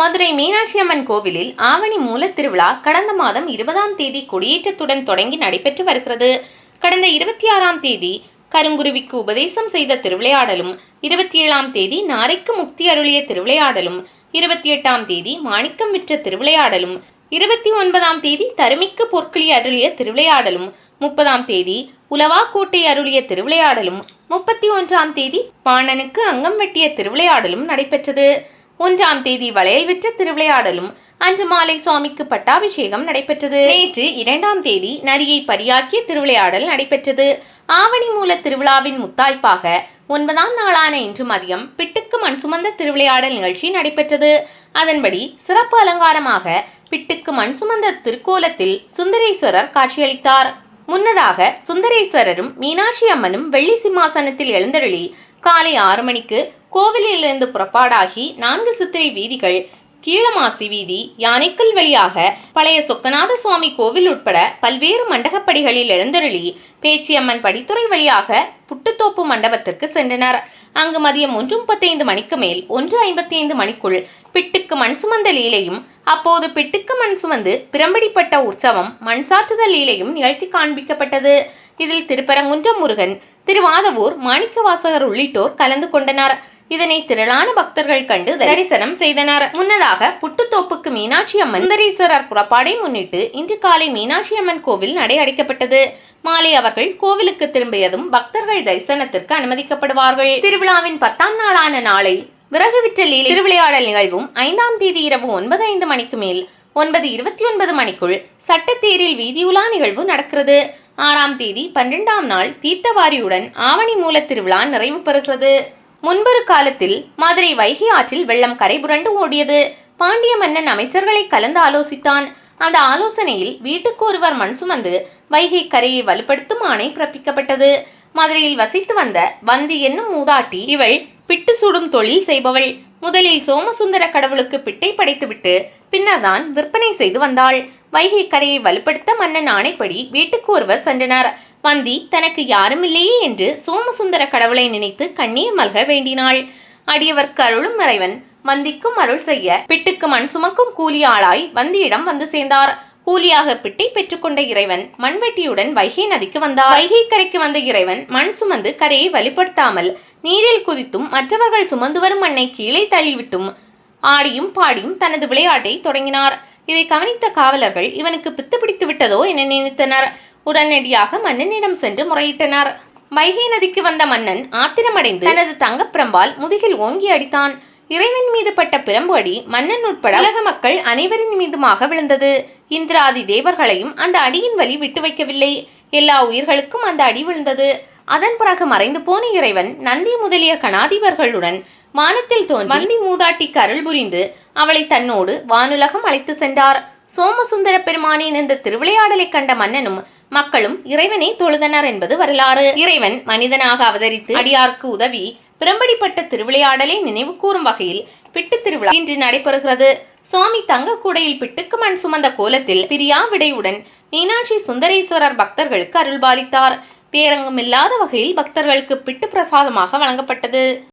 மதுரை மீனாட்சி அம்மன் கோவிலில் ஆவணி மூலத் திருவிழா கடந்த மாதம் இருபதாம் தேதி கொடியேற்றத்துடன் தொடங்கி நடைபெற்று வருகிறது. கடந்த இருபத்தி ஆறாம் தேதி கருங்குருவிக்கு உபதேசம் செய்த திருவிளையாடலும் இருபத்தி ஏழாம் தேதி நாரைக்கு முக்தி அருளிய திருவிளையாடலும் இருபத்தி எட்டாம் தேதி மாணிக்கம் விற்ற திருவிளையாடலும் இருபத்தி ஒன்பதாம் தேதி தருமிக்கு பொற்களி அருளிய திருவிளையாடலும் முப்பதாம் தேதி உலவாக்கோட்டை அருளிய திருவிளையாடலும் முப்பத்தி ஒன்றாம் தேதி பாணனுக்கு அங்கம் வெட்டிய திருவிளையாடலும் நடைபெற்றது. ஒன்றாம் தேதி வளையல் விற்ற திருவிளையாடலும் அன்று மாலை சுவாமிக்கு பட்டாபிஷேகம் நடைபெற்றது. நேற்று இரண்டாம் தேதி நரியை பரியாக்கிய திருவிளையாடல் நடைபெற்றது. ஆவணி மூல திருவிழாவின் முத்தாய்ப்பாக ஒன்பதாம் நாளான இன்று மதியம் பிட்டுக்கு மண் சுமந்த திருவிளையாடல் நிகழ்ச்சி நடைபெற்றது. அதன்படி சிறப்பு அலங்காரமாக பிட்டுக்கு மண் சுமந்த திருக்கோலத்தில் சுந்தரேஸ்வரர் காட்சியளித்தார். முன்னதாக சுந்தரேஸ்வரரும் மீனாட்சி அம்மனும் வெள்ளி சிம்மாசனத்தில் எழுந்தருளி காலை ஆறு மணிக்கு கோவிலிலிருந்து புறப்பாடாகி நான்கு சித்திரை வீதிகள் கீழமாசி வீதி யானைக்கல் வழியாக பழைய சொக்கநாத சுவாமி கோவில் உட்பட பல்வேறு மண்டகப்படிகளில் எழுந்தருளி பேச்சியம்மன் படித்துறை வழியாக புட்டுத்தோப்பு மண்டபத்திற்கு சென்றனர். அங்கு மதியம் ஒன்று முப்பத்தைந்து மணிக்கு மேல் ஒன்று ஐம்பத்தி ஐந்து மணிக்குள் பிட்டுக்கு மண் சுமந்த லீலையும் அப்போது பிட்டுக்கு மண் சுமந்து பிரம்படிப்பட்ட உற்சவம் மண் சாற்றுதல் லீலையும் நிகழ்த்தி காண்பிக்கப்பட்டது. இதில் திருப்பரங்குன்றம் முருகன் திருவாதவூர் மாணிக்கவாசகர் உள்ளிட்டோர் கலந்து கொண்டனர். இதனை திரளான பக்தர்கள் கண்டு தரிசனம் செய்தனர். முன்னதாக புட்டுத்தோப்புக்கு மீனாட்சி அம்மன் சுந்தரீஸ்வரர் புறப்பாடை முன்னிட்டு இன்று காலை மீனாட்சி அம்மன் கோவில் நடை அடைக்கப்பட்டது. மாலை அவர்கள் கோவிலுக்கு திரும்பியதும் பக்தர்கள் தரிசனத்திற்கு அனுமதிக்கப்படுவார்கள். திருவிழாவின் பத்தாம் நாளான நாளை விறகு விற்றலில் திருவிளையாடல் நிகழ்வும் ஐந்தாம் தேதி இரவு ஒன்பது ஐந்து மணிக்கு மேல் ஒன்பது இருபத்தி ஒன்பது மணிக்குள் சட்டத்தேரில் வீதியுலா நிகழ்வு நடக்கிறது. ஆறாம் தேதி பன்னிரெண்டாம் நாள் தீர்த்தவாரியுடன் ஆவணி மூலத் திருவிழா நிறைவு பெறுகிறது. முன்பொரு காலத்தில் மதுரை வைகை ஆற்றில் வெள்ளம் கரைபுரண்டு ஓடியது. பாண்டிய மன்னன் அமைச்சர்களை கலந்து ஆலோசித்தான். அந்த ஆலோசனையில் வீட்டுக்கு ஒருவர் மண் சுமந்து வைகை கரையை வலுப்படுத்தும் ஆணை பிறப்பிக்கப்பட்டது. மதுரையில் வசித்து வந்த வந்தி என்னும் மூதாட்டி இவள் பிட்டு சுடும் தொழில் செய்பவள். முதலில் சோமசுந்தர கடவுளுக்கு பிட்டை படைத்துவிட்டு பின்னர்தான் விற்பனை செய்து வந்தாள். வைகை கரையை வலுப்படுத்த மன்னன் ஆணைப்படி வீட்டுக்கு ஒருவர் சென்றனர். வந்தி தனக்கு யாரும் இல்லையே என்று சோமசுந்தர கடவுளை நினைத்து கண்ணீர் மல்க வேண்டினாள். அடியவர்க்கு அருளும் இறைவன் வந்திக்கும் அருள் செய்ய பிட்டுக்கு மண் சுமக்கும் கூலி ஆளாய் வந்தியிடம் வந்து சேர்ந்தார். கூலியாக பிட்டை பெற்றுக்கொண்ட இறைவன் மண்வெட்டியுடன் வைகை நதிக்கு வந்தார். வைகை கரைக்கு வந்த இறைவன் மண் சுமந்து கரையை வலுப்படுத்தாமல் நீரில் குதித்தும் மற்றவர்கள் சுமந்து வரும் மண்ணை கீழே தள்ளிவிட்டும் ஆடியும் பாடியும் தனது விளையாட்டை தொடங்கினார். இதை கவனித்த காவலர்கள் இவனுக்கு பித்து பிடித்து விட்டதோ என நினைத்தனர். உடனடியாக மன்னனிடம் சென்று முறையிட்டனர். வைகை நதிக்கு வந்த மன்னன் ஆத்திரமடைந்து தனது தங்கப்பிரம்பால் முதுகில் ஓங்கி அடித்தான். இறைவன் மீது பட்ட பிரம்பு அடி மன்னன் உட்பட உலக மக்கள் அனைவரின் மீதுமாக விழுந்தது. இந்திராதி தேவர்களையும் அந்த அடியின் வழி விட்டு வைக்கவில்லை. எல்லா உயிர்களுக்கும் அந்த அடி விழுந்தது. அதன் பிறகு மறைந்து போன இறைவன் நந்தி முதலிய கணாதிபர்களுடன் வானத்தில் தோன்றி நந்தி மூதாட்டிக்கு அருள் புரிந்து அவளை தன்னோடு வானுலகம் அழைத்து சென்றார். சோமசுந்தர பெருமானின் இந்த திருவிளையாடலை கண்ட மன்னனும் மக்களும் இறைவனை தொழுதனர் என்பது வரலாறு. இறைவன் மனிதனாக அவதரித்து அடியார்க்கு உதவி பிரம்படிப்பட்ட திருவிளையாடலை நினைவு கூறும் வகையில் பிட்டு திருவிழா இன்று நடைபெறுகிறது. சுவாமி தங்க கூடையில் பிட்டுக்கு மண் சுமந்த கோலத்தில் பிரியா விடையுடன் மீனாட்சி சுந்தரேஸ்வரர் பக்தர்களுக்கு அருள்பாலித்தார். பேரங்கம் இல்லாத வகையில் பக்தர்களுக்கு பிட்டு பிரசாதமாக வழங்கப்பட்டது.